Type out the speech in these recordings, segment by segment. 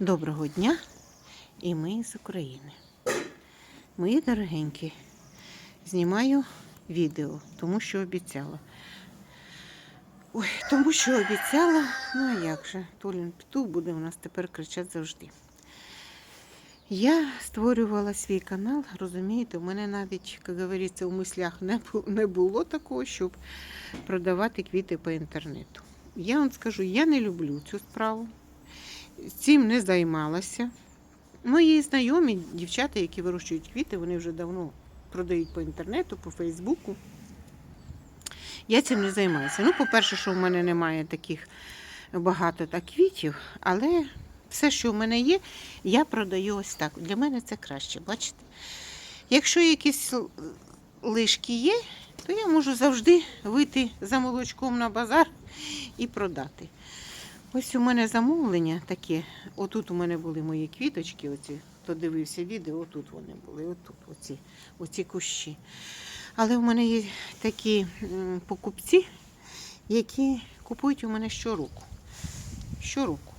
Доброго дня і ми з України. Мої дорогенькі, знімаю відео, тому що обіцяла. Ой, тому що обіцяла, ну а як же, Толін Петух буде у нас тепер кричати завжди. Я створювала свій канал, розумієте, у мене навіть, як говориться, у мислях не було такого, щоб продавати квіти по інтернету. Я вам скажу, я не люблю цю справу цим не займалася. Мої знайомі, дівчата, які вирощують квіти, вони вже давно продають по інтернету, по Фейсбуку. Я цим не займаюся. Ну, по-перше, що в мене немає таких багато так квітів, але все, що в мене є, я продаю ось так. Для мене це краще, бачите? Якщо якісь лишки є, то я можу завжди вийти за молочком на базар і продати. Ось у мене замовлення таке. Отут у мене були мої квіточки, оці, хто дивився відео, отут вони були, отут, оці, оці кущі. Але в мене є такі покупці, які купують у мене щороку. Щороку.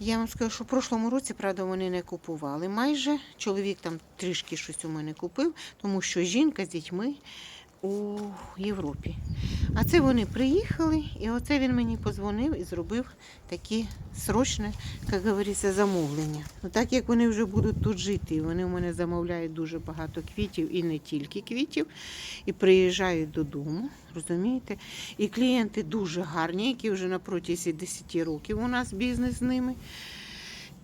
Я вам скажу, що в прошлому році, правда, вони не купували. Майже чоловік там трішки щось у мене купив, тому що жінка з дітьми у Європі. А це вони приїхали, і оце він мені позвонив і зробив такі срочне, як говориться, замовлення. Ну так як вони вже будуть тут жити, вони в мене замовляють дуже багато квітів і не тільки квітів, і приїжджають додому, розумієте? І клієнти дуже гарні, які вже на протязі 10 років у нас бізнес з ними.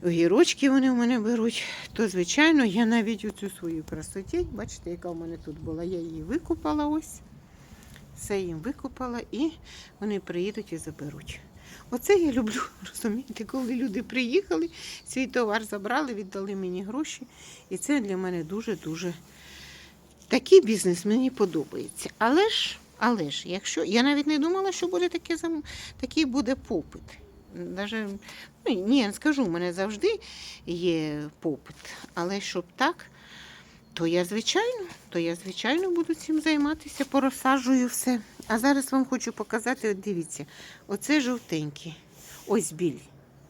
Огірочки вони в мене беруть, то звичайно я навіть оцю свою красотень, бачите, яка в мене тут була, я її викупала ось. Все їм викупала і вони приїдуть і заберуть. Оце я люблю, розумієте, коли люди приїхали, свій товар забрали, віддали мені гроші. І це для мене дуже-дуже такий бізнес мені подобається. Але ж, але ж, якщо я навіть не думала, що буде таке такий буде попит. Даже, ну, ні, скажу, у мене завжди є попит. Але щоб так, то я звичайно, то я звичайно буду цим займатися, порозсаджую все. А зараз вам хочу показати, от дивіться, оце жовтенькі, ось білі.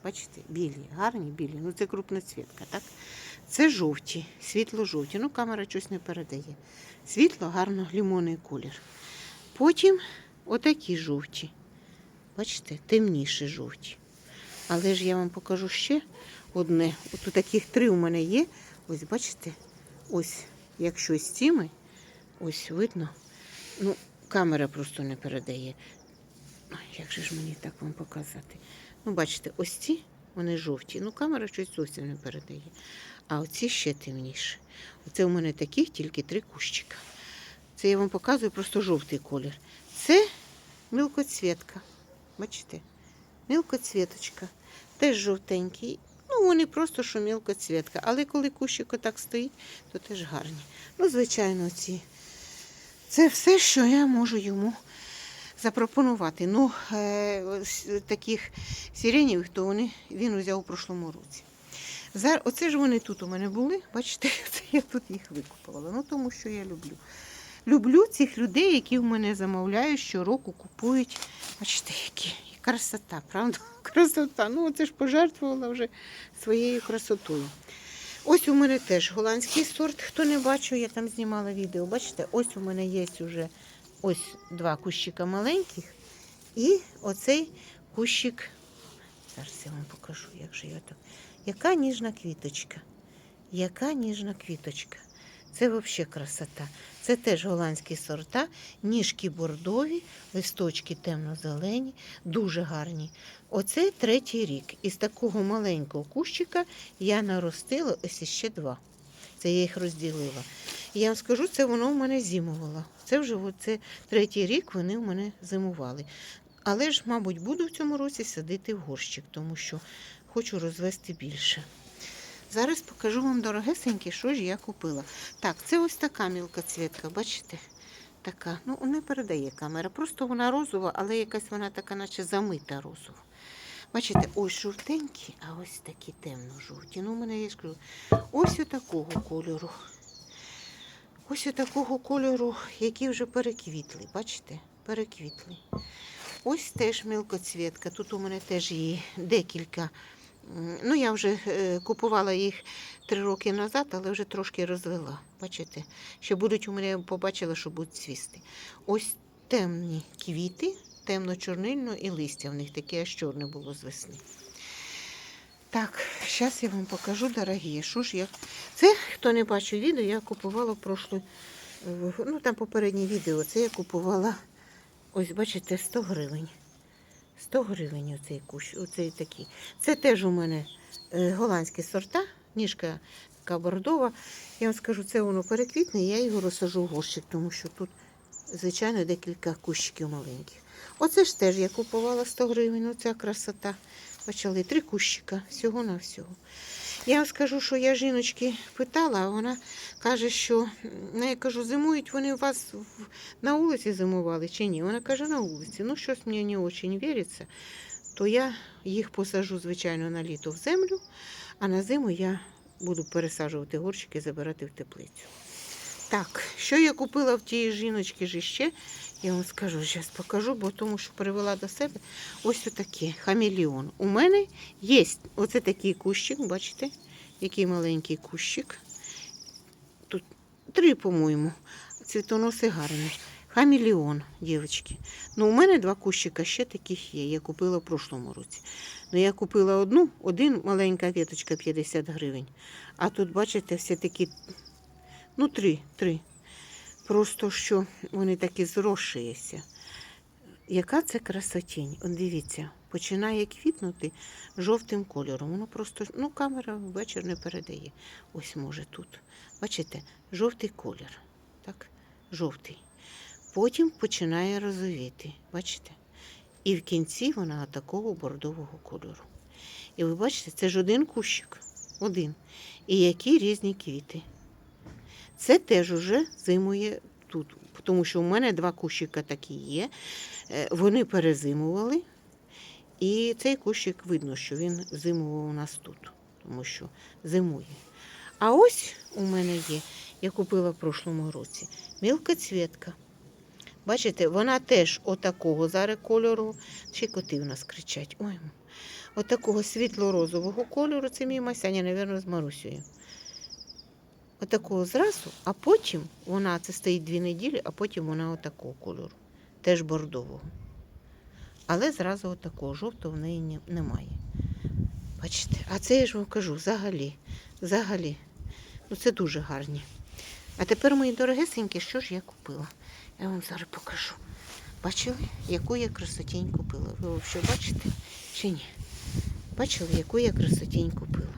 Бачите, білі, гарні білі. Ну це крупноцвітка, так? Це жовті, світло-жовті. Ну, камера щось не передає. Світло, гарно, лімонний колір. Потім отакі жовті. Бачите, темніші жовті. Але ж я вам покажу ще одне. От таких три у мене є. Ось бачите, ось якщо з цими, ось видно. Ну, камера просто не передає. Як же ж мені так вам показати? Ну, бачите, ось ці вони жовті. Ну, камера щось зовсім не передає. А оці ще темніші. Оце у мене таких тільки три кущика. Це я вам показую просто жовтий колір. Це мілкоцвітка. Бачите? Мілкоцвіточка. Теж жовтенький. Ну, вони просто що мілкоцвітка. Але коли кущик отак стоїть, то теж гарні. Ну, звичайно, ці. Це все, що я можу йому запропонувати. Ну, е, таких сиренєвих, то вони, він взяв у прошлому році. Зараз, оце ж вони тут у мене були, бачите, я тут їх викупувала. Ну, тому що я люблю. Люблю цих людей, які в мене замовляють, щороку купують. Бачите, які красота, правда? Красота. Ну, це ж пожертвувала вже своєю красотою. Ось у мене теж голландський сорт. Хто не бачив, я там знімала відео. Бачите, ось у мене є вже ось два кущика маленьких. І оцей кущик. Зараз я вам покажу, як же я так. Яка ніжна квіточка. Яка ніжна квіточка. Це взагалі красота. Це теж голландські сорта, ніжки бордові, листочки темно-зелені, дуже гарні. Оце третій рік. Із такого маленького кущика я наростила ось іще два. Це я їх розділила. І я вам скажу, це воно в мене зимувало. Це вже оце третій рік вони в мене зимували. Але ж, мабуть, буду в цьому році садити в горщик, тому що хочу розвести більше. Зараз покажу вам дорогесеньке, що ж я купила. Так, це ось така мілкоцвітка, бачите? Така. Ну, не передає камера. Просто вона розова, але якась вона така, наче замита розова. Бачите, ось жовтенькі, а ось такі темно-жовті. Ну, у мене є кажу, ось такого кольору. Ось такого кольору, які вже переквітли. Бачите? Переквітли. Ось теж мілкоцвітка. Тут у мене теж є декілька Ну, я вже е, купувала їх три роки назад, але вже трошки розвела. Бачите? Ще будуть у мене побачила, що будуть цвісти. Ось темні квіти, темно-чорнильно і листя в них таке аж чорне було з весни. Так, зараз я вам покажу, дорогі, що ж я. Це, хто не бачив відео, я купувала прошлу, ну там попереднє відео, це я купувала, ось бачите, 100 гривень. 100 гривень оцей кущ, оцей такий. Це теж у мене е, голландські сорта, ніжка така бордова. Я вам скажу, це воно переквітне, я його розсажу в горщик, тому що тут, звичайно, декілька кущиків маленьких. Оце ж теж я купувала 100 гривень, оця красота. Почали три кущика, всього на всього. Я вам скажу, що я жіночки питала, вона каже, що ну, я кажу, зимують вони у вас на вулиці зимували чи ні? Вона каже, на вулиці. Ну, щось мені не дуже віриться, то я їх посажу, звичайно, на літо в землю, а на зиму я буду пересаджувати горщики, забирати в теплицю. Так, що я купила в тієї жіночки ж іще, я вам скажу, зараз покажу, бо тому що привела до себе ось отаке хамелеон. У мене є оце такий кущик, бачите, який маленький кущик. Тут три, по-моєму. Цвітоноси гарні. Хамелеон, дівчатки. Ну, у мене два кущика ще таких є. Я купила в прошлому році. Ну, я купила одну, один маленька віточка 50 гривень. А тут, бачите, все такі, ну, три, три. Просто що вони такі зросшиєся. Яка це красотінь? От дивіться, починає квітнути жовтим кольором. Воно просто, ну, камера ввечір не передає. Ось може тут. Бачите, жовтий колір. Так, жовтий. Потім починає розовіти. Бачите? І в кінці вона такого бордового кольору. І ви бачите, це ж один кущик. Один. І які різні квіти. Це теж уже зимує тут. Тому що у мене два кущика такі є. Е, Вони перезимували. І цей кущик видно, що він зимував у нас тут, тому що зимує. А ось у мене є, я купила в прошлому році, мілкоцвітка. Бачите, вона теж отакого зараз кольору. Ще коти в нас кричать. Ой, отакого світло-розового кольору. Це мій Масяня, мабуть, з Марусею. Отакого зразу, а потім вона це стоїть дві неділі, а потім вона отакого кольору. Теж бордового. Але зразу отакого жовтого в неї немає. Бачите, а це я ж вам кажу, взагалі, взагалі. Ну це дуже гарні. А тепер, мої дорогесенькі, що ж я купила? Я вам зараз покажу. Бачили, яку я красотінь купила? Ви взагалі бачите чи ні? Бачили, яку я красотінь купила?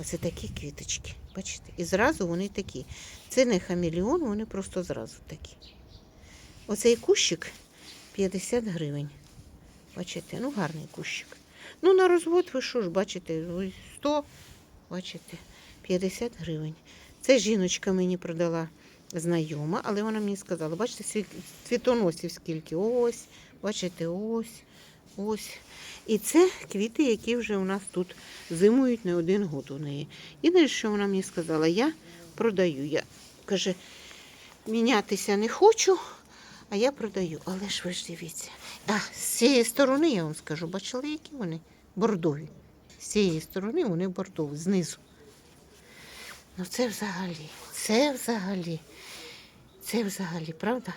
Оце такі квіточки. Бачите? І зразу вони такі. Це не хамелеон, вони просто зразу такі. Оцей кущик 50 гривень. Бачите, ну гарний кущик. Ну, на розвод ви що ж, бачите, 100, бачите, 50 гривень. Це жіночка мені продала знайома, але вона мені сказала, бачите, цвітоносів скільки. Ось, бачите, ось, ось. І це квіти, які вже у нас тут зимують не один год у неї. Єдине, що вона мені сказала, я продаю. Я каже, мінятися не хочу, а я продаю. Але ж ви ж дивіться. А з цієї сторони я вам скажу, бачили, які вони бордові. З цієї сторони вони бордові, знизу. Ну це взагалі, це взагалі, це взагалі, правда?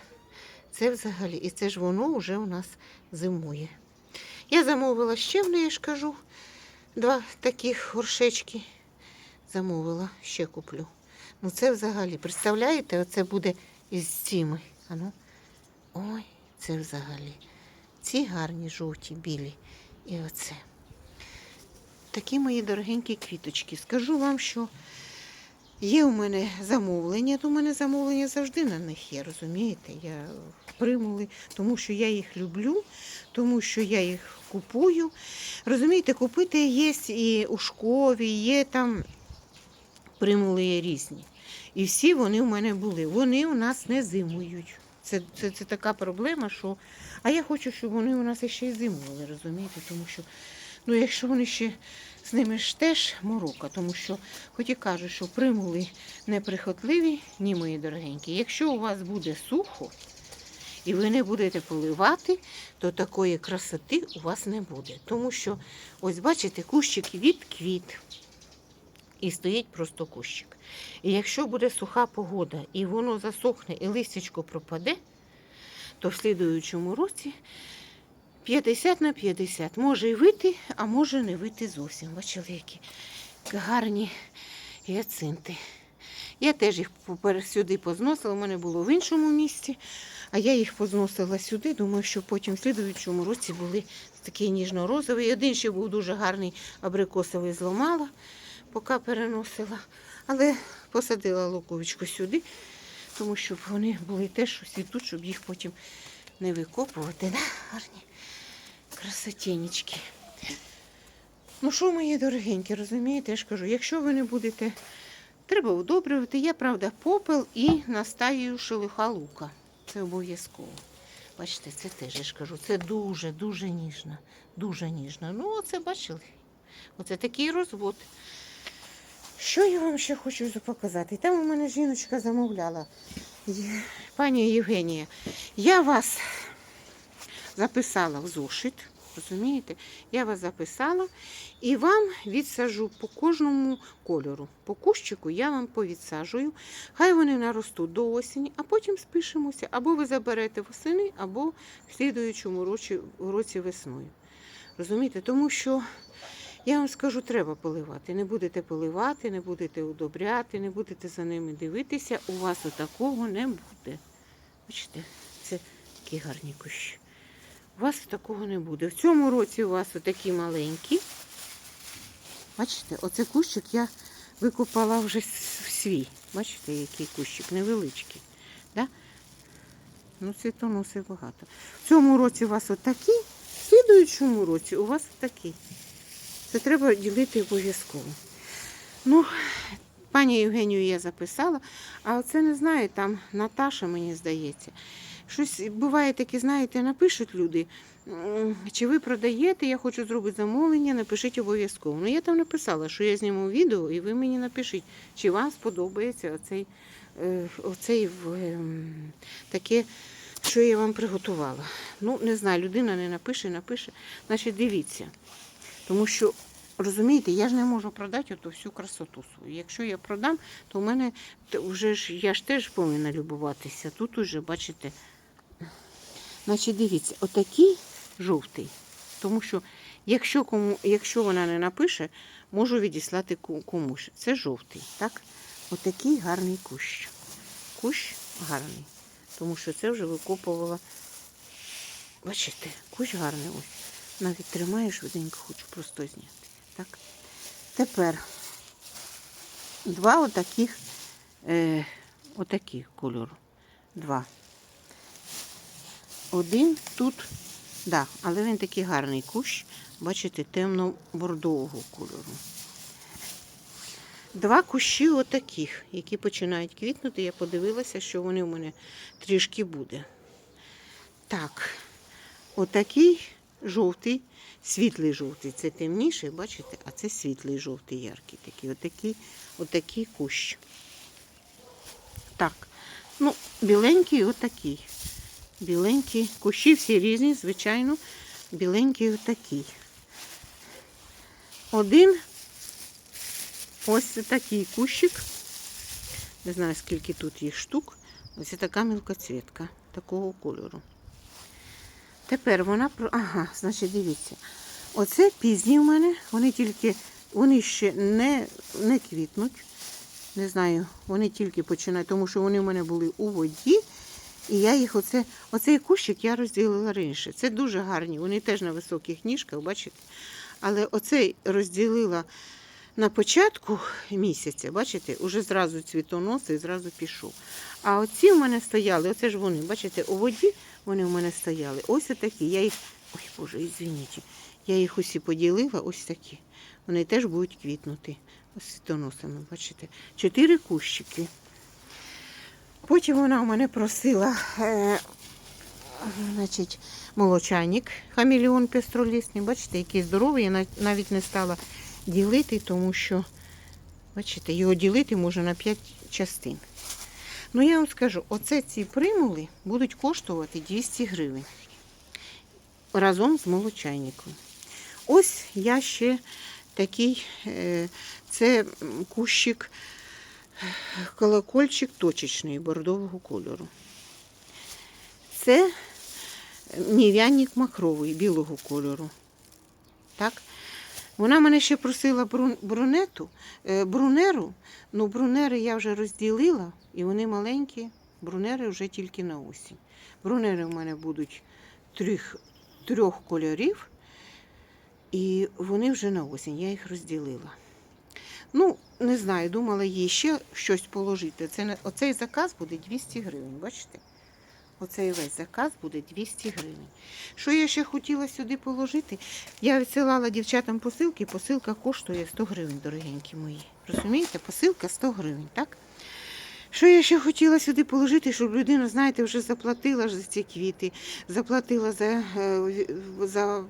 Це взагалі. І це ж воно вже у нас зимує. Я замовила ще в неї ж кажу, два таких горшечки. Замовила, ще куплю. Ну це взагалі, представляєте, оце буде із цими. Ану. Ой, це взагалі. Ці гарні, жовті, білі. І оце. Такі мої дорогенькі квіточки. Скажу вам, що є у мене замовлення, то у мене замовлення завжди на них є, розумієте? Я примули, тому що я їх люблю, тому що я їх купую. Розумієте, купити є і у шкові, є там примули різні. І всі вони в мене були. Вони у нас не зимують. Це, це, це така проблема, що. А я хочу, щоб вони у нас ще й зимували, розумієте? Тому що, ну, якщо вони ще з ними ж теж морока, тому що, хоч і кажуть, що примули неприхотливі, ні, мої дорогенькі. Якщо у вас буде сухо, і ви не будете поливати, то такої красоти у вас не буде. Тому що, ось бачите, кущик відквіт. І стоїть просто кущик. І якщо буде суха погода, і воно засохне, і листячко пропаде, то в слідуючому році 50 на 50. Може і вийти, а може не вийти зовсім. Бачили, які гарні гіацинти. Я теж їх сюди позносила, у мене було в іншому місці, а я їх позносила сюди. Думаю, що потім в слідуючому році були такі ніжно-розові. Один ще був дуже гарний абрикосовий зламала, поки переносила. Але посадила луковичку сюди, тому щоб вони були теж усі тут, щоб їх потім не викопувати. Да? Гарні красотенечки. Ну що, мої дорогенькі, розумієте, я ж кажу, якщо ви не будете, треба удобрювати. Я, правда, попел і настаю шелуха лука. Це обов'язково. Бачите, це теж я ж кажу, це дуже, дуже ніжно. Дуже ніжно. Ну, оце бачили. Оце такий розвод. Що я вам ще хочу показати? Там у мене жіночка замовляла. Пані Євгенія, я вас записала в зошит. Розумієте? Я вас записала і вам відсажу по кожному кольору. По кущику я вам повідсаджую. Хай вони наростуть до осені, а потім спишемося. Або ви заберете восени, або в слідуючому році, році весною. Розумієте? Тому що я вам скажу, треба поливати. Не будете поливати, не будете удобряти, не будете за ними дивитися, у вас отакого не буде. Бачите, це такі гарні кущі. У вас такого не буде. В цьому році у вас отакі маленькі. Бачите, оце кущик я викопала вже свій. Бачите, який кущик невеличкий. Да? Ну, цвітоноси багато. В цьому році у вас отакі, в слідуючому році у вас отакі. Це треба ділити обов'язково. Ну, пані Євгенію я записала, а оце не знаю, там Наташа, мені здається. Щось буває таке, знаєте, напишуть люди, чи ви продаєте, я хочу зробити замовлення, напишіть обов'язково. Ну, я там написала, що я зніму відео, і ви мені напишіть, чи вам сподобається оцей, е, оцей ем, таке, що я вам приготувала. Ну, не знаю, людина не напише, напише. Значить, дивіться. Тому що, розумієте, я ж не можу продати оту всю красоту свою. Якщо я продам, то в мене вже ж я ж теж повинна любуватися. Тут уже, бачите, значить, дивіться, отакий жовтий. Тому що, якщо, кому, якщо вона не напише, можу відіслати комусь. Це жовтий, так? Отакий гарний кущ. Кущ гарний. Тому що це вже викопувала. Бачите, кущ гарний ось. Навіть тримаю швиденько, хочу просто зняти. Так. Тепер два отаких, е, отаких кольору. Два. Один тут, да, але він такий гарний кущ, бачите, темно-бордового кольору. Два кущі отаких, які починають квітнути. Я подивилася, що вони у мене трішки буде. Так, отакий жовтий, світлий жовтий. Це темніший, бачите, а це світлий жовтий, яркий такий. Отакий, отакий кущ. Так, ну, біленький отакий. Біленький. Кущі всі різні, звичайно. Біленький отакий. Один ось такий кущик. Не знаю, скільки тут їх штук. Ось така мілкоцвітка такого кольору. Тепер вона. Ага, значить, дивіться. Оце пізні в мене. Вони тільки, вони ще не, не квітнуть. Не знаю, вони тільки починають, тому що вони в мене були у воді. І я їх оце, оцей кущик я розділила раніше. Це дуже гарні. Вони теж на високих ніжках, бачите? Але оцей розділила на початку місяця, бачите, уже зразу цвітонос і зразу пішов. А оці в мене стояли, оце ж вони, бачите, у воді вони в мене стояли. Ось такі. Я їх. Ой, Боже, извиніть. Я їх усі поділила, ось такі. Вони теж будуть квітнути. Ось цвітоносами, бачите. Чотири кущики. Потім вона у мене просила е, значить, молочайник, хамелеон пестролісний. Бачите, який здоровий. Я навіть не стала ділити, тому що, бачите, його ділити можна на 5 частин. Ну я вам скажу, оце ці примули будуть коштувати 200 гривень разом з молочайником. Ось я ще такий, е, це кущик, колокольчик точечний бордового кольору. Це нів'янник махровий білого кольору. Так? Вона мене ще просила брунету, е, брунеру. Ну, брунери я вже розділила, і вони маленькі. Брунери вже тільки на осінь. Брунери в мене будуть трьох, трьох кольорів, і вони вже на осінь. Я їх розділила. Ну, не знаю, думала їй ще щось положити. Це, оцей заказ буде 200 гривень, бачите? Оцей весь заказ буде 200 гривень. Що я ще хотіла сюди положити? Я відсилала дівчатам посилки, посилка коштує 100 гривень, дорогенькі мої. Розумієте? Посилка 100 гривень, так? Що я ще хотіла сюди положити, щоб людина, знаєте, вже заплатила за ці квіти, заплатила за, е, за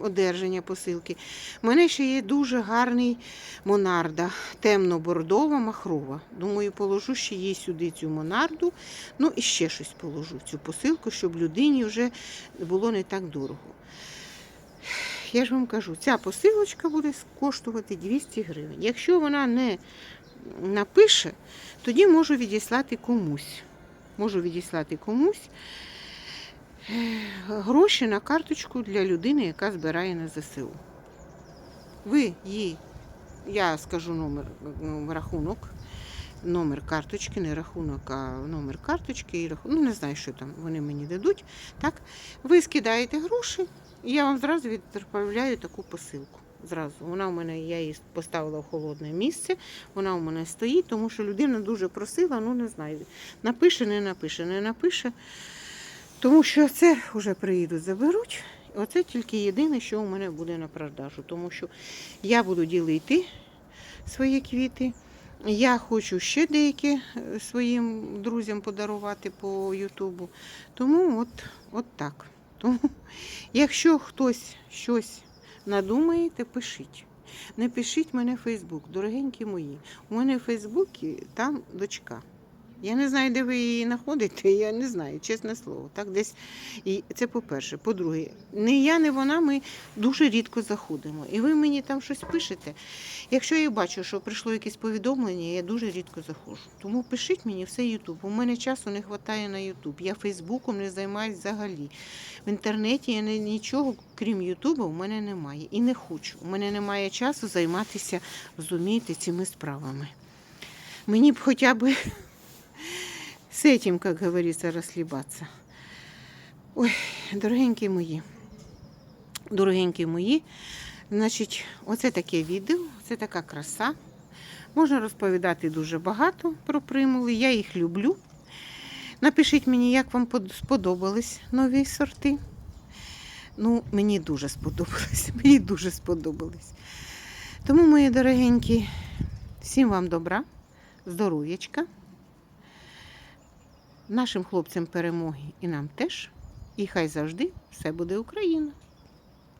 одержання посилки. У мене ще є дуже гарний монарда, темно-бордова, махрова. Думаю, положу ще їй сюди цю монарду. Ну і ще щось положу цю посилку, щоб людині вже було не так дорого. Я ж вам кажу, ця посилочка буде коштувати 200 гривень. Якщо вона не напише, тоді можу відіслати комусь. Можу відіслати комусь е, гроші на карточку для людини, яка збирає на ЗСУ. Ви їй, я скажу номер, ну, рахунок, номер карточки, не рахунок, а номер карточки і рахунок, ну не знаю, що там вони мені дадуть. Так, ви скидаєте гроші, і я вам зразу відправляю таку посилку. Зразу. Вона у мене, я її поставила в холодне місце, вона у мене стоїть, тому що людина дуже просила, ну не знаю, напише, не напише, не напише. Тому що це вже приїдуть, заберуть. Оце тільки єдине, що у мене буде на продажу. Тому що я буду ділити свої квіти. Я хочу ще деякі е, своїм друзям подарувати по Ютубу. Тому от, от так. Тому, якщо хтось щось надумаєте, пишіть. Не пишіть мене в Фейсбук, дорогенькі мої. У мене в Фейсбуці там дочка. Я не знаю, де ви її знаходите, я не знаю, чесне слово. Так, десь. І це по-перше. По-друге, не я, не вона, ми дуже рідко заходимо. І ви мені там щось пишете. Якщо я бачу, що прийшло якесь повідомлення, я дуже рідко заходжу. Тому пишіть мені все Ютуб. У мене часу не вистачає на Ютуб. Я Фейсбуком не займаюся взагалі. В інтернеті я нічого, крім Ютуба, у мене немає. І не хочу. У мене немає часу займатися, розумієте, цими справами. Мені б хоча б з этим, как говорится, розслабатися. Ой, дорогенькі мої, дорогенькі мої, значить, оце таке відео, це така краса. Можна розповідати дуже багато про примули, я їх люблю. Напишіть мені, як вам сподобались нові сорти. Ну, мені дуже сподобались. Мені дуже сподобались. Тому, мої дорогенькі, всім вам добра, здоров'ячка. Нашим хлопцям перемоги і нам теж. І хай завжди все буде Україна.